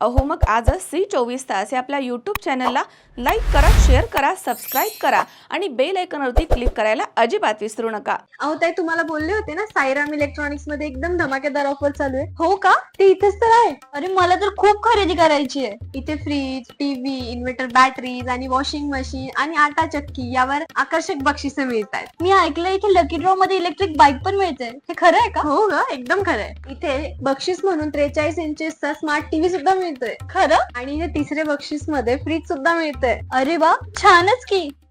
अहो मग आजच सी चोवीस तास या आपल्या यूट्यूब चॅनलला लाईक करा शेअर करा सबस्क्राईब करा आणि बेल आयकॉनवरती क्लिक करायला अजिबात विसरू नका. अहो ताई तुम्हाला बोलले होते ना साईराम इलेक्ट्रॉनिक्समध्ये एकदम धमाकेदार ऑफर चालू आहे. हो का? ते इथेच तर आहे. अरे मला तर खूप खरेदी करायची आहे. इथे फ्रीज टीव्ही इन्व्हर्टर बॅटरीज आणि वॉशिंग मशीन आणि आटा चक्की यावर आकर्षक बक्षिसे मिळत आहेत मी ऐकलं इथे लकी ड्रॉ मध्ये इलेक्ट्रिक बाईक पण मिळते हे खरं आहे का? हो ग एकदम खरंय इथे बक्षीस म्हणून त्रेचाळीस इंचेसचा स्मार्ट टीव्ही सुद्धा मिळतोय. खरं? आणि इथे तिसरे बक्षीसमध्ये फ्रीज सुद्धा मिळतंय. अरे वा छानच की.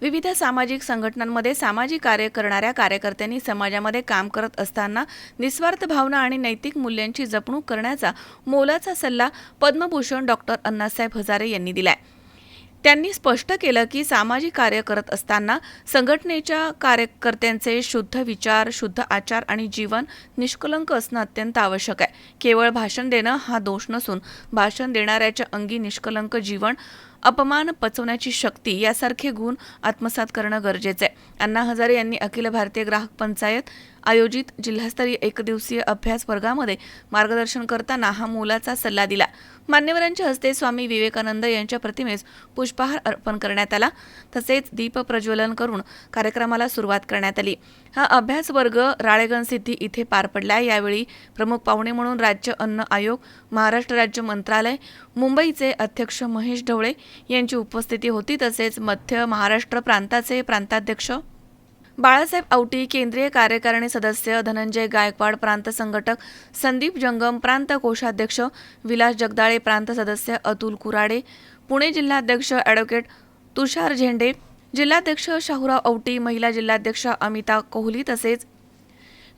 विविध सामाजिक संघटनांमध्ये सामाजिक कार्य करणाऱ्या कार्यकर्त्यांनी समाजामध्ये काम करत असताना निस्वार्थ भावना आणि नैतिक मूल्यांची जपणूक करण्याचा मोलाचा सल्ला पद्मभूषण डॉक्टर अण्णासाहेब हजारे यांनी दिलाय. त्यांनी स्पष्ट केलं की सामाजिक कार्य करत असताना संघटनेच्या कार्यकर्त्यांचे शुद्ध विचार शुद्ध आचार आणि जीवन निष्कलंक असणं अत्यंत आवश्यक आहे. केवळ भाषण देणं हा दोष नसून भाषण देणाऱ्याच्या अंगी निष्कलंक जीवन अपमान पचवण्याची शक्ती यासारखे गुण आत्मसात करणं गरजेचं आहे. अण्णा हजारे यांनी अखिल भारतीय ग्राहक पंचायत आयोजित जिल्हास्तरीय एकदिवसीय अभ्यास वर्गामध्ये मार्गदर्शन करताना हा मोलाचा सल्ला दिला. मान्यवरांच्या हस्ते स्वामी विवेकानंद यांच्या प्रतिमेस पुष्पहार अर्पण करण्यात आला. तसेच दीप प्रज्वलन करून कार्यक्रमाला सुरुवात करण्यात आली. हा अभ्यास वर्ग राळेगण सिद्धी इथे पार पडला यावेळी प्रमुख पाहुणे म्हणून राज्य अन्न आयोग महाराष्ट्र राज्य मंत्रालय मुंबईचे अध्यक्ष महेश ढवळे यांची उपस्थिती होती. तसेच मध्य महाराष्ट्र प्रांताचे प्रांताध्यक्ष बाळासाहेब आवटी केंद्रीय कार्यकारिणी सदस्य धनंजय गायकवाड प्रांत संघटक संदीप जंगम प्रांत कोषाध्यक्ष विलास जगदाळे प्रांत सदस्य अतुल कुराडे पुणे जिल्हाध्यक्ष ॲडव्होकेट तुषार झेंडे जिल्हाध्यक्ष शाहूराव औटी महिला जिल्हाध्यक्ष अमिता कोहली तसेच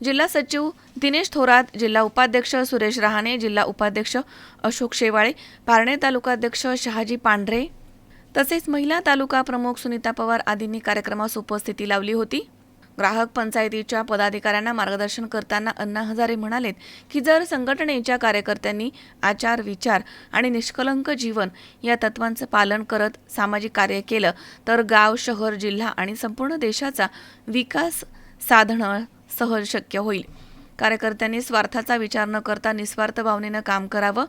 जिल्हा सचिव दिनेश थोरात जिल्हा उपाध्यक्ष सुरेश रहाणे जिल्हा उपाध्यक्ष अशोक शेवाळे पारणे तालुकाध्यक्ष शहाजी पांढरे तसेच महिला तालुका प्रमुख सुनीता पवार आदींनी कार्यक्रमास उपस्थिती लावली होती. ग्राहक पंचायतीच्या पदाधिकाऱ्यांना मार्गदर्शन करताना अण्णा हजारे म्हणालेत की जर संघटनेच्या कार्यकर्त्यांनी आचार विचार आणि निष्कलंक जीवन या तत्वांचं पालन करत सामाजिक कार्य केलं तर गाव शहर जिल्हा आणि संपूर्ण देशाचा विकास साधणं सहज शक्य होईल. कार्यकर्त्यांनी स्वार्थाचा विचार न करता निस्वार्थ भावनेनं काम करावं.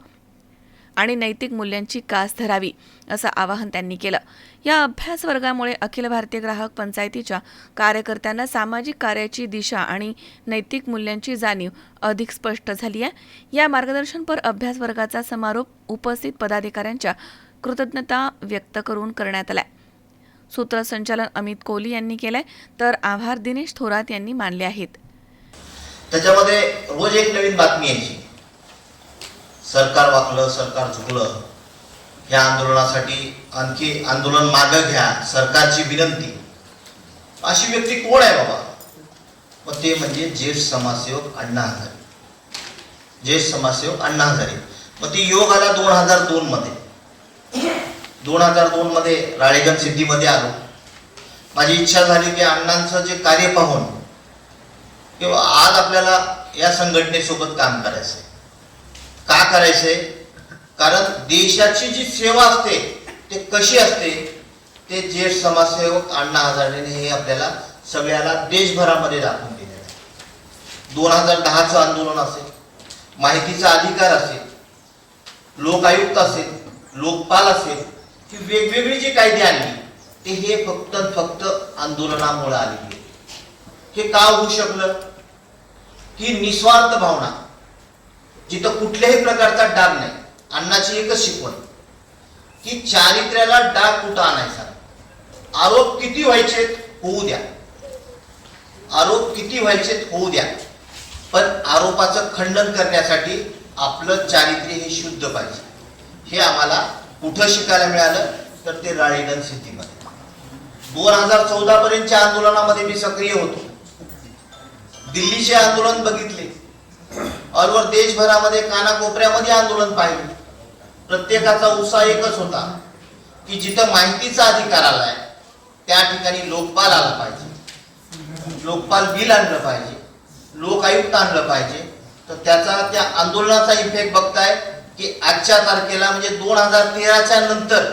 आणि नैतिक मूल्यांची कास धरावी असं आवाहन त्यांनी केलं. या अभ्यास वर्गामुळे अखिल भारतीय ग्राहक पंचायतीच्या कार्यकर्त्यांना सामाजिक कार्याची दिशा आणि नैतिक मूल्यांची जाणीव अधिक स्पष्ट झाली आहे. या मार्गदर्शनपर अभ्यास वर्गाचा समारोप उपस्थित पदाधिकाऱ्यांच्या कृतज्ञता व्यक्त करून करण्यात आलाय. सूत्रसंचालन अमित कोहली यांनी केलंय तर आभार दिनेश थोरात यांनी मानले आहेत. त्याच्यामध्ये रोज एक नवीन बातमी यायची. सरकार वाकलं सरकार झुकलं या आंदोलनासाठी आणखी आंदोलन मागं घ्या सरकारची विनंती. अशी व्यक्ती कोण आहे बाबा? मग ते म्हणजे ज्येष्ठ समाजसेवक अण्णा हजारे. ज्येष्ठ समाजसेवक अण्णा हजारे. मग ती योग आला दोन हजार दोन मध्ये. दोन हजार दोन मध्ये राळेगण सिद्धीमध्ये आलो. माझी इच्छा झाली की अण्णांचं जे कार्य पाहून किंवा आज आपल्याला या संघटनेसोबत काम करायचंय. का करायचंय कारण देशाची जी सेवा असते ते कशी असते? ते ज्येष्ठ समाजसेवक अण्णा हजारेने हे आपल्याला सगळ्याला देशभरामध्ये दाखवून दिलेलं आहे. दोन हजार दहाचं आंदोलन असेल माहितीचा अधिकार असेल लोकायुक्त असेल लोकपाल असेल ही वेगवेगळी जी कायदे आणली ते हे फक्त फक्त आंदोलनामुळे आलेली आहे. हे का होऊ शकलं? ही निस्वार्थ भावना. जिथं कुठल्याही प्रकारचा डाग नाही. अण्णाची एकच शिकवण. की चारित्र्याला डाग कुठं आणायचा? आरोप किती व्हायचे? होऊ द्या. आरोप किती व्हायचे? होऊ द्या. पण आरोपाचं खंडन करण्यासाठी आपलं चारित्र्य हे शुद्ध पाहिजे. हे आम्हाला कुठं शिकायला मिळालं? तर ते राळेगण सिद्धीमध्ये दोन हजार चौदा पर्यंतच्या आंदोलनामध्ये मी सक्रिय होतो. दिल्लीचे आंदोलन बघितले. ऑलवर देशभरामध्ये कानाकोपऱ्यामध्ये आंदोलन पाहिजे प्रत्येकाचा उत्साह एकच होता की जिथं माहितीचा अधिकार आलाय त्या ठिकाणी लोकपाल आला पाहिजे. लोकपाल बिल आणलं पाहिजे. लोक आयुक्त आणलं पाहिजे. तर त्याचा त्या आंदोलनाचा इफेक्ट बघताय की आजच्या तारखेला म्हणजे दोन हजार तेराच्या नंतर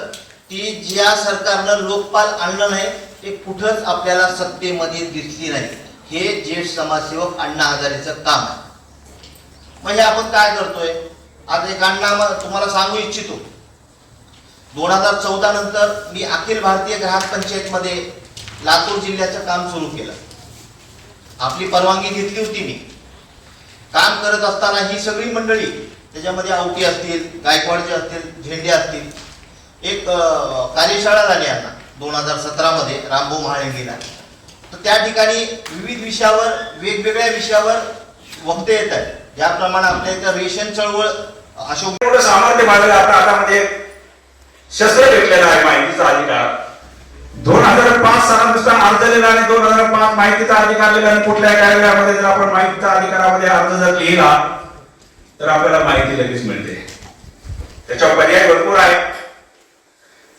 ती ज्या सरकारनं लोकपाल आणलं नाही ते कुठंच आपल्याला सत्तेमध्ये दिसली नाही. हे ज्येष्ठ समाजसेवक अण्णा हजारेचं काम आहे. म्हणजे आपण काय करतोय? आज एक अण्णा तुम्हाला सांगू इच्छितो. दोन हजार चौदा नंतर मी अखिल भारतीय ग्राहक पंचायतमध्ये लातूर जिल्ह्याचं काम सुरू केलं. आपली परवानगी घेतली होती मी. काम करत असताना ही सगळी मंडळी त्याच्यामध्ये आवटी असतील गायकवाडचे असतील झेंडे असतील. एक कार्यशाळा झाली यांना दोन हजार सतरामध्ये रामभाऊ महाळंगीला तर त्या ठिकाणी विविध विषयावर वेगवेगळ्या विषयावर वक्ते येत आहेत. याप्रमाणे आपल्या इथं रेशन चळवळ अशोक मोठं सामर्थ्य माझ्या आता हातामध्ये म्हणजे शस्त्र भेटलेलं आहे माहितीचा अधिकार. दोन हजार पाच सालानुसार नुसता अर्ज आणि दोन हजार पाच माहितीचा अधिकार दिला आणि कुठल्या कार्यालयामध्ये जर आपण माहितीचा अधिकारामध्ये अर्ज जर लिहिला तर आपल्याला माहिती लगेच मिळते. त्याच्यावर पर्याय भरपूर आहे.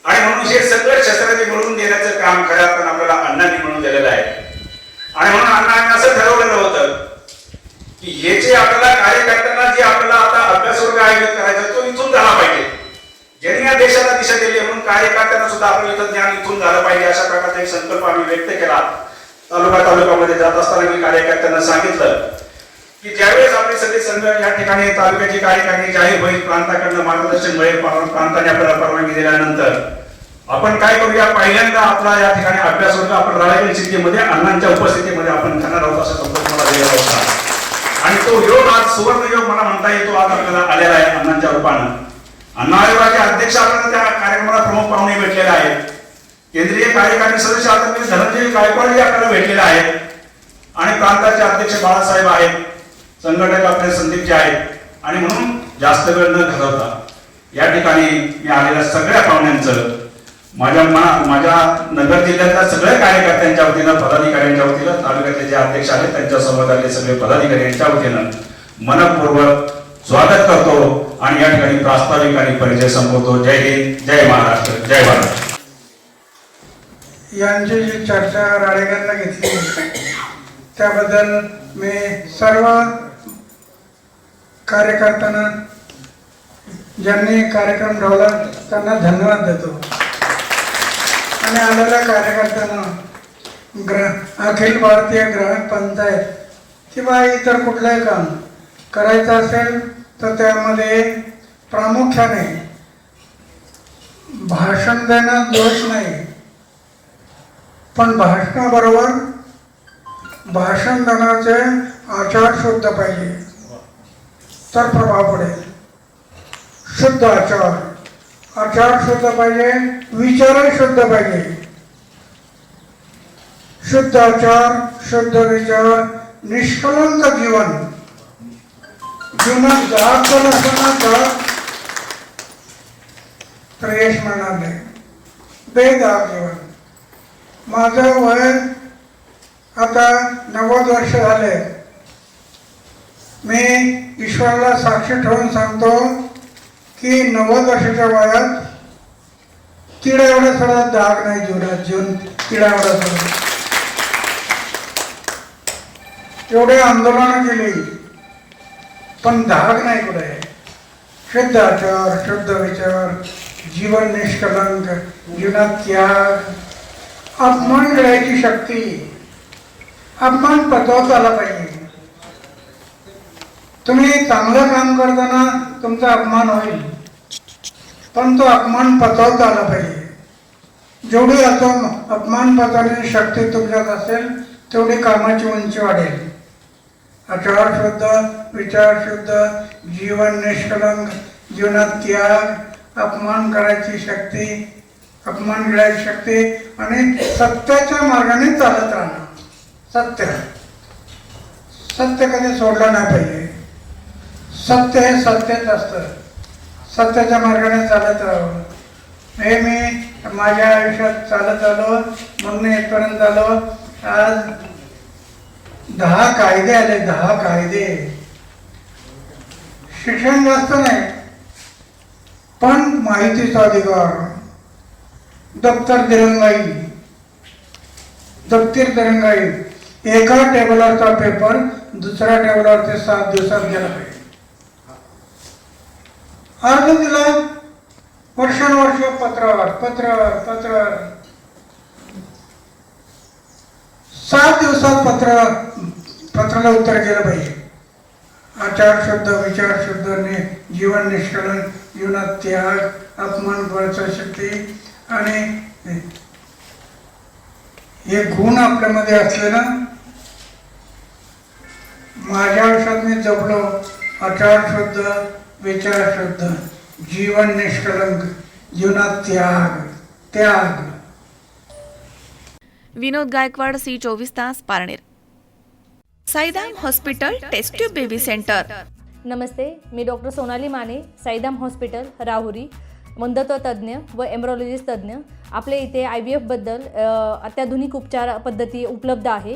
आणि म्हणून हे सगळं शस्त्र मिळवून देण्याचं काम खऱ्या अर्थानं आपल्याला अण्णांनी म्हणून दिलेलं आहे. आणि म्हणून अण्णांनी असं ठरवलेलं होतं की हे जे आपल्याला करताना जे आपल्याला आता अभ्यासवर्ग आयोजित करायचा तो इथून झाला पाहिजे. ज्यांनी या देशाला दिशा दिली म्हणून म्हणून करताना सुद्धा आपलं इथं ज्ञान इथून झालं पाहिजे अशा प्रकारचा एक संकल्प आम्ही व्यक्त केला. तालुका तालुक्यामध्ये जात असताना मी कार्यकर्त्यांना सांगितलं की ज्यावेळेस आपले सगळे संघ या ठिकाणी तालुक्याची कार्यकारिणी जाहीर होईल प्रांताकडनं मार्गदर्शन मिळेल प्रांताने आपल्याला परवानगी दिल्यानंतर आपण काय करूया? पहिल्यांदा आपला या ठिकाणी अभ्यास वर्ग आपण राळेगण सिद्धीमध्ये अण्णांच्या उपस्थितीमध्ये आपण करणार आहोत असा संपर्क मला दिलेला होता. आणि तो योग आज सुवर्ण योग मला म्हणता येतो आज आपल्याला आलेला आहे अण्णांच्या रूपानं. अण्णा आयोगाचे अध्यक्ष आपल्याला त्या कार्यक्रमाला प्रमुख पाहुणे भेटलेले आहेत. केंद्रीय कार्यकारी सदस्य आता धनंजय गायकवाड हे आपल्याला भेटलेले आहेत. आणि प्रांताचे अध्यक्ष बाळासाहेब आहेत. संघटक आपले संदीपचे आहेत. आणि म्हणून जास्त वेळ न घालवता या ठिकाणी मी आलेल्या सगळ्या पाहुण्यांचं माझ्या मना माझ्या नगर जिल्ह्यातल्या सगळ्या कार्यकर्त्यांच्या वतीनं पदाधिकाऱ्यांच्या वतीनं तालुक्यातले जे अध्यक्ष आहेत त्यांच्यासोबत सगळे पदाधिकारी यांच्या वतीनं मनपूर्वक स्वागत करतो आणि या ठिकाणी प्रास्ताविक आणि परिचय संपवतो. जय हिंद जय महाराष्ट्र जय भारत. यांची जी चर्चा राळेगणला घेतली त्याबद्दल मी सर्व कार्यकर्त्यांना ज्यांनी कार्यक्रम ठेवला त्यांना धन्यवाद देतो. आणि आलेल्या कार्यकर्त्यांना ग्रह अखिल भारतीय ग्राहक पंचायत किंवा इतर कुठलंही काम करायचं असेल तर त्यामध्ये प्रामुख्याने भाषण देणं दोष नाही. पण भाषणाबरोबर भाषण देण्याचे आचार शुद्ध पाहिजे. तर प्रभाव पडेल. शुद्ध आचार. आचार शुद्ध पाहिजे विचारही शुद्ध पाहिजे. शुद्ध आचार शुद्ध विचार निष्कलंक जीवन. जीवनात दाग जर असेल तर तर यश मिळणार नाही बेदाग जीवन. माझं वय आता नव्वद वर्ष झाले. मी ईश्वराला साक्षी ठेवून सांगतो की नव्वद वर्षाच्या वयात किडा एवढा थोडा दाग नाही जीवनात जीवन किडा एवढा थोडा एवढे आंदोलनं केली पण धाग नाही कुठे. शुद्ध आचार शुद्ध विचार जीवन निष्कलंक जीवनात त्याग. अपमान करायची शक्ती अपमान पचवता आला पाहिजे. तुम्ही चांगलं काम करताना तुमचा अपमान होईल. पण तो अपमान पचवता आला पाहिजे. जेवढी आता अपमान पचवण्याची शक्ती तुमच्यात असेल तेवढी कामाची उंची वाढेल. आचार शुद्ध विचार शुद्ध जीवन निष्कलंक जीवनात त्याग अपमान करायची शक्ती अपमान घेण्याची शक्ती आणि सत्याच्या मार्गाने चालत राहणं. सत्य. सत्य कधी सोडलं नाही पाहिजे. सत्य हे सत्यच असतं. सत्याच्या मार्गाने चालत राहावं. हे मी माझ्या आयुष्यात चालत आलो म्हणून इथपर्यंत आलो. आज दहा कायदे आले दहा कायदे. शिक्षण जास्त नाही पण माहितीचा अधिकार. दप्तर दिरंगाई दप्तीर दिरंगाई एका टेबलावरचा पेपर दुसऱ्या टेबलावरती सात दिवसात गेला पाहिजे. अर्ज दिला वर्षानुवर्ष पत्रावर पत्रावर पत्रावर. सात दिवसात पत्र पत्राला उत्तर केलं पाहिजे. आचार शुद्ध विचार शुद्ध ने जीवन निष्कलन जीवनात त्याग अपमान करायचा शक्ती आणि हे गुण आपल्यामध्ये असले ना माझ्या आयुष्यात मी जपलो. आचार शुद्ध विचार शुद्ध जीवन निष्कलंक जीवनात त्याग त्याग. विनोद गायकवाड सी चोवीस तास Parner. Saidam hospital test tube baby centre. नमस्ते मी डॉक्टर सोनाली माने साईदाम हॉस्पिटल राहुरी मंदत्व तज्ज्ञ व एम्ब्रॉलॉजिस्ट तज्ज्ञ. आपल्या इथे आय बी एफबद्दल अत्याधुनिक उपचार पद्धती उपलब्ध आहे.